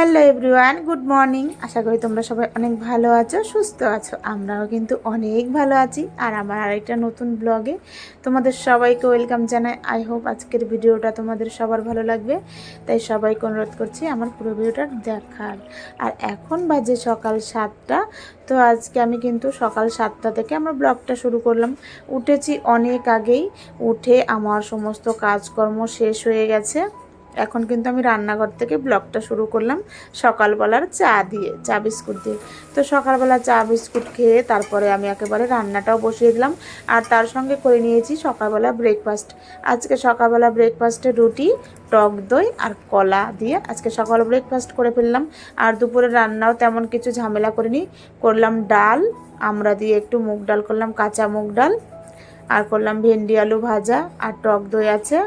Hello everyone, good morning. আশা করি তোমরা সবাই অনেক ভালো আছো, সুস্থ আছো। আমরাও কিন্তু অনেক ভালো আছি। আর আমার আরেকটা নতুন ব্লগে তোমাদের সবাইকে ওয়েলকাম জানাই। আই হোপ আজকের ভিডিওটা তোমাদের সবার ভালো লাগবে। তাই সবাইকে অনুরোধ করছি আমার পুরো ভিডিওটা দেখার। আর এখন বাজে সকাল সাতটা। তো আজকে আমি কিন্তু সকাল সাতটা থেকে আমার ব্লগটা শুরু করলাম। উঠেছি অনেক আগেই। উঠে আমার সমস্ত কাজকর্ম শেষ হয়ে গেছে। এখন কিন্তু আমি রান্নাঘর থেকে ব্লগটা শুরু করলাম সকালবেলার চা দিয়ে, চা বিস্কুট দিয়ে। তো সকালবেলা চা বিস্কুট খেয়ে তারপরে আমি একেবারে রান্নাটাও বসিয়ে দিলাম আর তার সঙ্গে করে নিয়েছি সকালবেলা ব্রেকফাস্ট আজকে সকালবেলা ব্রেকফাস্টে রুটি, টক দই আর কলা দিয়ে আজকে সকাল ব্রেকফাস্ট করে ফেললাম। আর দুপুরে রান্নাও তেমন কিছু ঝামেলা করিনি। করলাম ডাল, আমরা দিয়ে একটু মুগ ডাল করলাম, কাঁচা মুগ ডাল। আর করলাম ভেন্ডি আলু ভাজা আর টক দই আছে।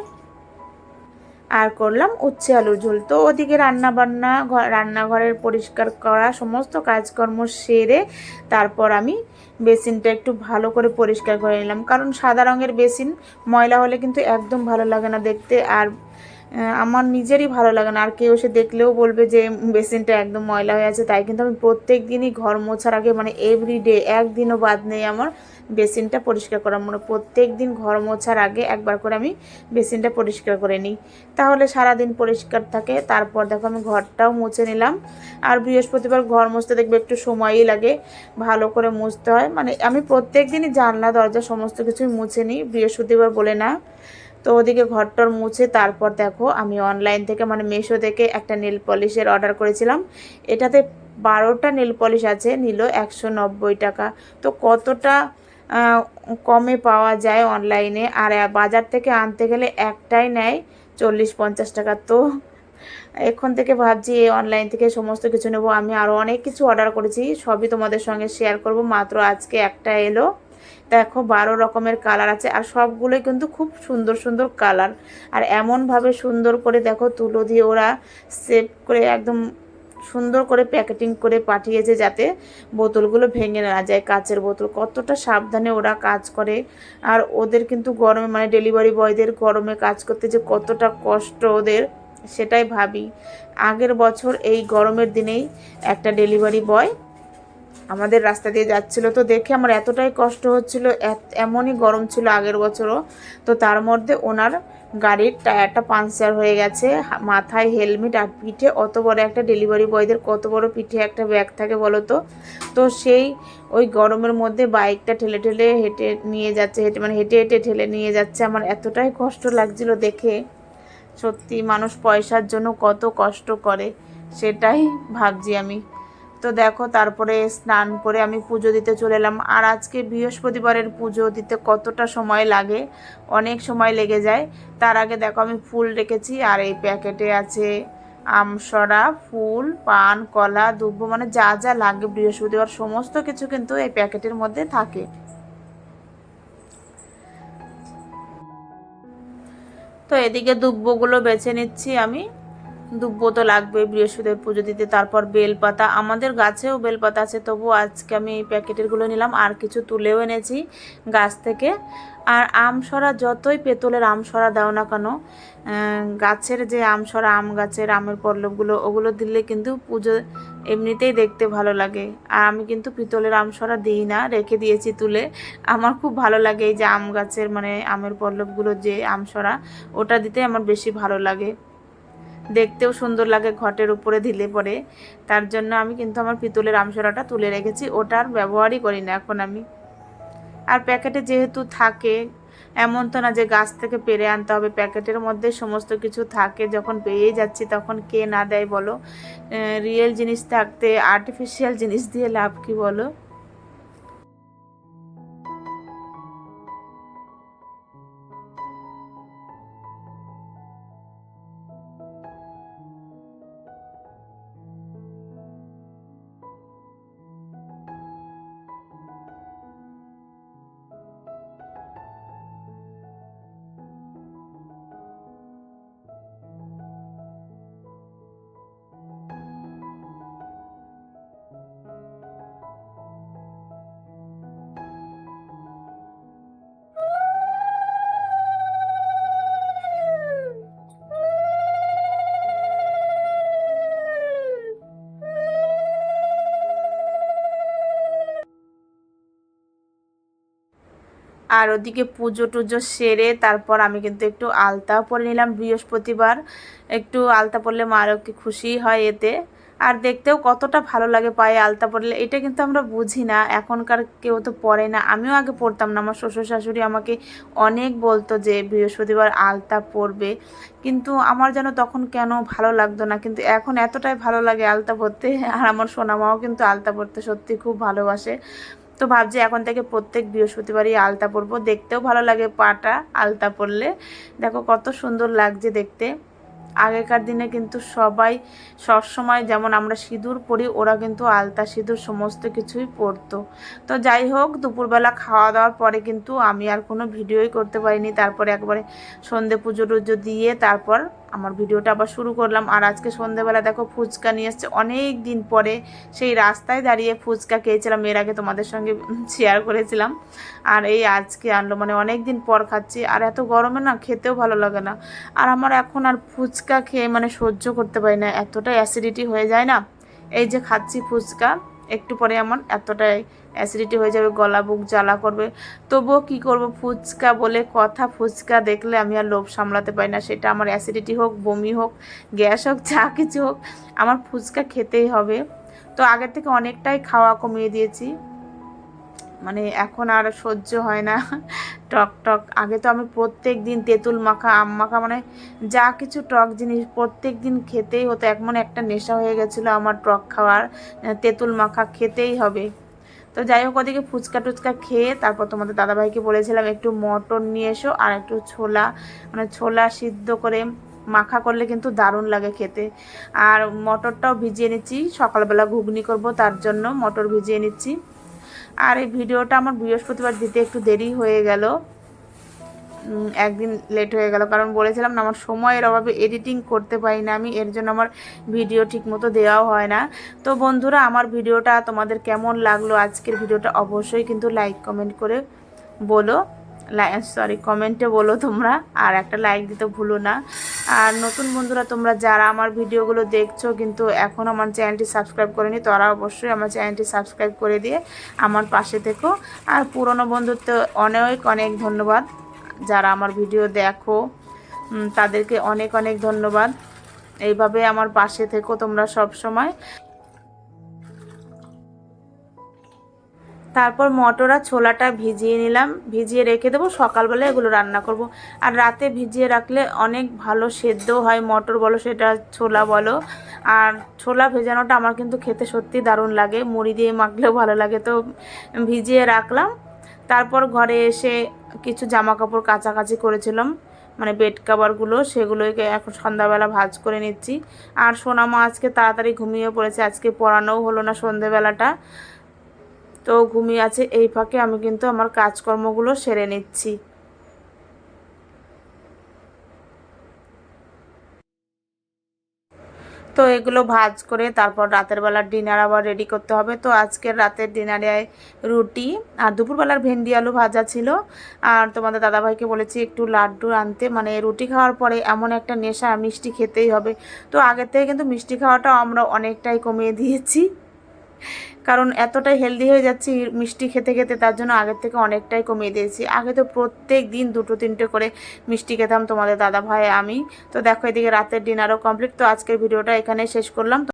আর করলাম উচ্ছে আলুর ঝোল। তো ওদিকে রান্না বান্না ঘর রান্নাঘরের পরিষ্কার করা সমস্ত কাজকর্ম সেরে তারপর আমি বেসিনটা একটু ভালো করে পরিষ্কার করে নিলাম। কারণ সাদা রঙের বেসিন, ময়লা হলে কিন্তু একদম ভালো লাগে না দেখতে আর আমার নিজেরই ভালো লাগে না। আর কেউ এসে দেখলেও বলবে যে, বেসিনটা একদম ময়লা হয়ে আছে। তাই কিন্তু আমি প্রত্যেক দিনই ঘর মোছার আগে মানে এভরিডে একদিনও বাদ নেই আমার। বেসিনটা পরিষ্কার করা। মানে প্রত্যেক দিন ঘর মোছার আগে একবার করে আমি বেসিনটা পরিষ্কার করে নিই। তাহলে সারা দিন পরিষ্কার থাকে। তারপর দেখো আমি ঘরটাও মুছে নিলাম। আর বৃহস্পতিবার ঘর মুছতে দেখবে একটু সময়ই লাগে। ভালো করে মুছতে হয়। মানে আমি প্রত্যেক দিনই জানলা, দরজা সমস্ত কিছুই মুছে নিই। বৃহস্পতিবার বলে না। তো ওদিকে ঘরটর মুছে তারপর দেখো আমি অনলাইন থেকে মানে মেশো থেকে একটা নেল পলিশের অর্ডার করেছিলাম। এটাতে বারোটা নেল পলিশ আছে। নিল একশো নব্বই টাকা। তো কতটা কমে পাওয়া যায় অনলাইনে আর বাজার থেকে আনতে গেলে একটাই নেয় চল্লিশ পঞ্চাশ টাকা। তো, এখন থেকে ভাবছি অনলাইন থেকে সমস্ত কিছু নেব। আমি আরও অনেক কিছু অর্ডার করেছি, সবই তোমাদের সঙ্গে শেয়ার করব। মাত্র আজকে একটা এলো। দেখো, বারো রকমের কালার আছে আর সবগুলোই কিন্তু খুব সুন্দর সুন্দর কালার আর এমনভাবে সুন্দর করে দেখো, তুলো দিয়ে ওরা সেভ করে একদম সুন্দর করে প্যাকেটিং করে পাঠিয়েছে যাতে বোতলগুলো ভেঙে না যায় কাচের বোতল। কতটা সাবধানে ওরা কাজ করে। আর ওদের কিন্তু গরমে মানে ডেলিভারি বয়দের গরমে কাজ করতে যে কতটা কষ্ট ওদের, সেটাই ভাবি। আগের বছর এই গরমের দিনেই একটা ডেলিভারি বয় আমাদের রাস্তা দিয়ে যাচ্ছিল। তো দেখে আমার এতটাই কষ্ট হচ্ছিল এমনই গরম ছিল আগের বছরও। তো তার মধ্যে ওনার গাড়ির টায়ারটা পাংচার হয়ে গেছে মাথায় হেলমেট আর পিঠে অত বড় একটা ডেলিভারি বয়দের কত বড় পিঠে একটা ব্যাগ থাকে বলো তো? তো সেই ওই গরমের মধ্যে বাইকটা ঠেলে ঠেলে হেঁটে নিয়ে যাচ্ছে, হেঁটে মানে হেঁটে হেঁটে ঠেলে নিয়ে যাচ্ছে। আমার এতটাই কষ্ট লাগছিল দেখে। সত্যি মানুষ পয়সার জন্য কত কষ্ট করে, সেটাই ভাবছি আমি। তো দেখো, তারপরে স্নান করে আমি পুজো দিতে চলে এলাম। আর আজকে বৃহস্পতিবারের পুজো দিতে কতটা সময় লাগে, অনেক সময় লেগে যায়। তার আগে দেখো, আমি ফুল রেখেছি, আর এই প্যাকেটে আছে আমসরা ফুল, পান, কলা, দুব্ব মানে যা যা লাগে বৃহস্পতিবার, সমস্ত কিছু কিন্তু এই প্যাকেটের মধ্যে থাকে। তো এদিকে দুব্বগুলো বেছে নিচ্ছি আমি। দুব্ব তো লাগবে বৃহস্পতিবার পুজো দিতে, তারপর বেলপাতা। আমাদের গাছেও বেলপাতা আছে তবু আজকে আমি এই প্যাকেটেরগুলো নিলাম, আর কিছু তুলেও এনেছি গাছ থেকে। আর আমসরা যতই পেতলের আমসরা দাও না কেন গাছের যে আমসরা, আম গাছের, আমের পল্লবগুলো, ওগুলো দিলে কিন্তু পুজো এমনিতেই দেখতে ভালো লাগে। আর আমি কিন্তু পিতলের আমসরা দিই না, রেখে দিয়েছি তুলে। আমার খুব ভালো লাগে এই যে আম গাছের মানে আমের পল্লবগুলো যে আমসরা, ওটা দিতে আমার বেশি ভালো লাগে। দেখতেও সুন্দর লাগে ঘটের উপরে দিলে পরে তার জন্য আমি কিন্তু আমার পিতলের আমসরাটা তুলে রেখেছি। ওটার ব্যবহারই করি না এখন আমি। আর প্যাকেটে যেহেতু থাকে, এমন তো না যে গাছ থেকে পেরে আনতে হবে। প্যাকেটের মধ্যে সমস্ত কিছু থাকে, যখন পেয়েই যাচ্ছি তখন কে না দেয় বলো? রিয়েল জিনিস থাকতে আর্টিফিশিয়াল জিনিস দিয়ে লাভ কি বলো? আর ওদিকে পুজো টুজো সেরে তারপর আমি কিন্তু একটু আলতা পরে নিলাম। বৃহস্পতিবার একটু আলতা পরলে মা আরও কি খুশি হয় এতে। আর দেখতেও কতটা ভালো লাগে পায়ে আলতা পরলে, এটা কিন্তু আমরা বুঝি না। এখনকার কেউ তো পরে না। আমিও আগে পড়তাম না। আমার শ্বশুর শাশুড়ি আমাকে অনেক বলতো যে বৃহস্পতিবার আলতা পরবে। কিন্তু আমার যেন তখন কেন ভালো লাগতো না। কিন্তু এখন এতটাই ভালো লাগে আলতা পরতে। আর আমার সোনামাও কিন্তু আলতা পরতে সত্যি খুব ভালোবাসে। তো ভাবছি এখন থেকে প্রত্যেক বৃহস্পতিবারই আলতা পরবো। দেখতেও ভালো লাগে পাটা, আলতা পরলে। দেখো কত সুন্দর লাগছে দেখতে। আগেকার দিনে কিন্তু সবাই সবসময় যেমন আমরা সিঁদুর পরি, ওরা কিন্তু আলতা, সিঁদুর সমস্ত কিছুই পরতো। তো যাই হোক, দুপুরবেলা খাওয়া দাওয়ার পরে কিন্তু আমি আর কোনো ভিডিওই করতে পারিনি। তারপরে একবারে সন্ধে পুজো টুজো দিয়ে তারপর আমার ভিডিওটা আবার শুরু করলাম। আর আজকে সন্ধেবেলা দেখো ফুচকা নিয়ে এসছে। অনেক দিন পরে সেই রাস্তায় দাঁড়িয়ে ফুচকা খেয়েছিলাম। এর আগে তোমাদের সঙ্গে শেয়ার করেছিলাম। আর এই আজকে আনলো। মানে অনেক দিন পর খাচ্ছি। আর এত গরমে না খেতেও ভালো লাগে না। আর আমার এখন আর ফুচকা খেয়ে মানে সহ্য করতে পারি না। এতটা অ্যাসিডিটি হয়ে যায় না। এই যে খাচ্ছি ফুচকা, একটু পরে আমার এতটাই অ্যাসিডিটি হয়ে যাবে, গলা বুক জ্বালা করবে। তবুও কি করব? ফুচকা বলে কথা, ফুচকা দেখলে আমি আর লোভ সামলাতে পারি না। সেটা আমার অ্যাসিডিটি হোক, বমি হোক, গ্যাস হোক, যা কিছু হোক, আমার ফুচকা খেতেই হবে। তো আগের থেকে অনেকটাই খাওয়া কমিয়ে দিয়েছি। মানে এখন আর সহ্য হয় না। টক টক। আগে তো আমি প্রত্যেক দিন তেঁতুল মাখা, আম মাখা মানে যা কিছু টক জিনিস প্রত্যেক দিন খেতেই হতো। এমন একটা নেশা হয়ে গেছিল আমার টক খাওয়ার। তেঁতুল মাখা খেতেই হবে। তো যাই হোক, ওদিকে ফুচকা টুচকা খেয়ে তারপর তোমাদের দাদাভাইকে বলেছিলাম, একটু মটন নিয়ে এসো আর একটু ছোলা। মানে ছোলা সিদ্ধ করে মাখা করলে কিন্তু দারুণ লাগে খেতে। আর মটরটাও ভিজিয়ে নিচ্ছি, সকালবেলা ঘুগনি করব, তার জন্য মটর ভিজিয়ে নিচ্ছি। আর এই ভিডিওটা আমার বৃহস্পতিবার দিতে একটু দেরি হয়ে গেল। একদিন লেট হয়ে গেল। কারণ বলেছিলাম না, আমার সময়ের অভাবে এডিটিং করতে পারি না আমি, এর জন্য আমার ভিডিও ঠিকমতো দেওয়াও হয় না। তো বন্ধুরা, আমার ভিডিওটা তোমাদের কেমন লাগল আজকের ভিডিওটা অবশ্যই কিন্তু লাইক কমেন্ট করে বলো। সরি কমেন্টে বলো তোমরা, আর একটা লাইক দিতে ভুলো না। আর নতুন বন্ধুরা, তোমরা যারা আমার ভিডিওগুলো দেখছ কিন্তু এখন আমার চ্যানেলটি সাবস্ক্রাইব করেনি, তারা অবশ্যই আমার চ্যানেলটি সাবস্ক্রাইব করে দিয়ে আমার পাশে থেকো। আর পুরনো বন্ধুত্ব অনেক অনেক ধন্যবাদ। যারা আমার ভিডিও দেখো তাদেরকে অনেক অনেক ধন্যবাদ। এইভাবে আমার পাশে থেকো তোমরা সব সময়। তারপর মটর আর ছোলাটা ভিজিয়ে নিলাম। ভিজিয়ে রেখে দেবো সকালবেলা এগুলো রান্না করব। আর রাতে ভিজিয়ে রাখলে অনেক ভালো সেদ্ধ হয়, মটর বলো সেটা ছোলা বলো। আর ছোলা ভেজানোটা আমার কিন্তু খেতে সত্যি দারুণ লাগে, মুড়ি দিয়ে মাখলেও ভালো লাগে। তো ভিজিয়ে রাখলাম। তারপর ঘরে এসে কিছু জামা কাপড় কাছাকাছি করেছিলাম মানে বেড কাভারগুলো সেগুলোকে এখন সন্ধ্যাবেলা ভাজ করে নিচ্ছি। আর সোনামা আজকে তাড়াতাড়ি ঘুমিয়ে পড়েছে, আজকে পড়ানোও হলো না সন্ধেবেলাটা তো ঘুমিয়ে আছে, এই ফাঁকে আমি কিন্তু আমার কাজকর্মগুলো সেরে নিচ্ছি। তো এগুলো ভাজ করে তারপর রাতের বেলার ডিনার আবার রেডি করতে হবে। তো আজকের রাতের ডিনারে রুটি আর দুপুরবেলার ভেন্ডি আলু ভাজা ছিল। আর তোমাদের দাদাভাইকে বলেছি একটু লাড্ডু আনতে। মানে রুটি খাওয়ার পরে এমন একটা নেশা মিষ্টি খেতেই হবে। তো আগের থেকে কিন্তু মিষ্টি খাওয়াটা আমরা অনেকটাই কমিয়ে দিয়েছি। কারণ এতটাই হেলদি হয়ে যাচ্ছি, মিষ্টি খেতে খেতে তার জন্য আগের থেকে অনেকটাই কমিয়ে দিয়েছি। আগে তো প্রত্যেক দিন দুটো তিনটে করে মিষ্টি খেতাম তোমাদের দাদা ভাই, আমি। তো দেখো এদিকে রাতের ডিনারও কমপ্লিট তো আজকের ভিডিওটা এখানে শেষ করলাম।